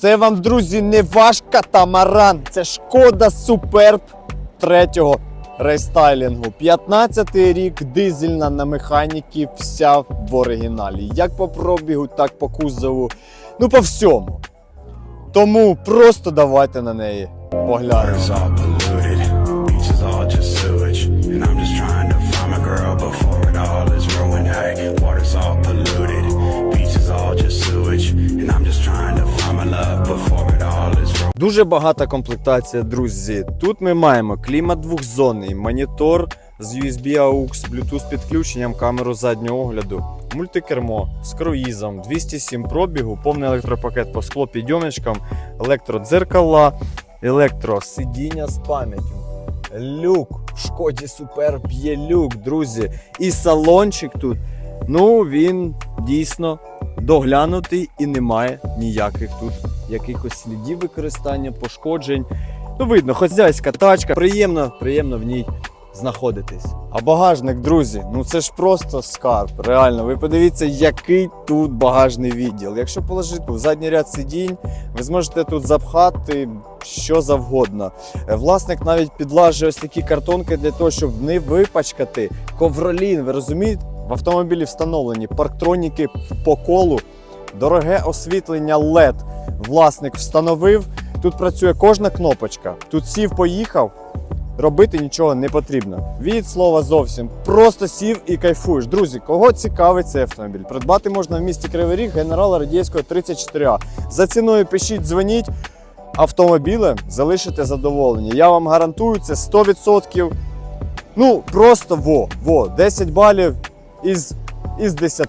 Це вам, друзі, не ваш катамаран. Це шкода Суперб третього рестайлінгу. 15-й рік дизельна на механіки, вся в оригіналі. Як по пробігу, так по кузову. Ну, по всьому. Тому просто давайте на неї поглянемо. Дуже багата комплектація, друзі. Тут ми маємо клімат двохзонний, монітор з USB AUX, Bluetooth підключенням, камеру заднього огляду, мультикермо з круїзом, 207 пробігу, повний електропакет по склопідйомничкам, електродзеркала, електросидіння з пам'яттю. Люк, в шкоді Суперб є люк, друзі. І салончик тут. Ну, він дійсно доглянутий і немає ніяких тут якихось слідів використання, пошкоджень. Ну, видно, хозяйська тачка, приємно, приємно в ній знаходитись. А багажник, друзі, ну це ж просто скарб. Реально, ви подивіться, який тут багажний відділ. Якщо положити в задній ряд сидінь, ви зможете тут запхати що завгодно. Е, Власник навіть підлажує ось такі картонки для того, щоб не випачкати ковролін. Ви розумієте? В автомобілі встановлені парктроніки по колу, дороге освітлення LED. Власник встановив. Тут працює кожна кнопочка. Тут сів, поїхав. Робити нічого не потрібно. Від слова зовсім. Просто сів і кайфуєш. Друзі, кого цікавить цей автомобіль? Придбати можна в місті Кривий Ріг, генерала Радієвського 34А. За ціною пишіть, дзвоніть. Автомобілем залишите задоволені. Я вам гарантую, це 100%. Ну, просто во, во, 10 балів із, із 10.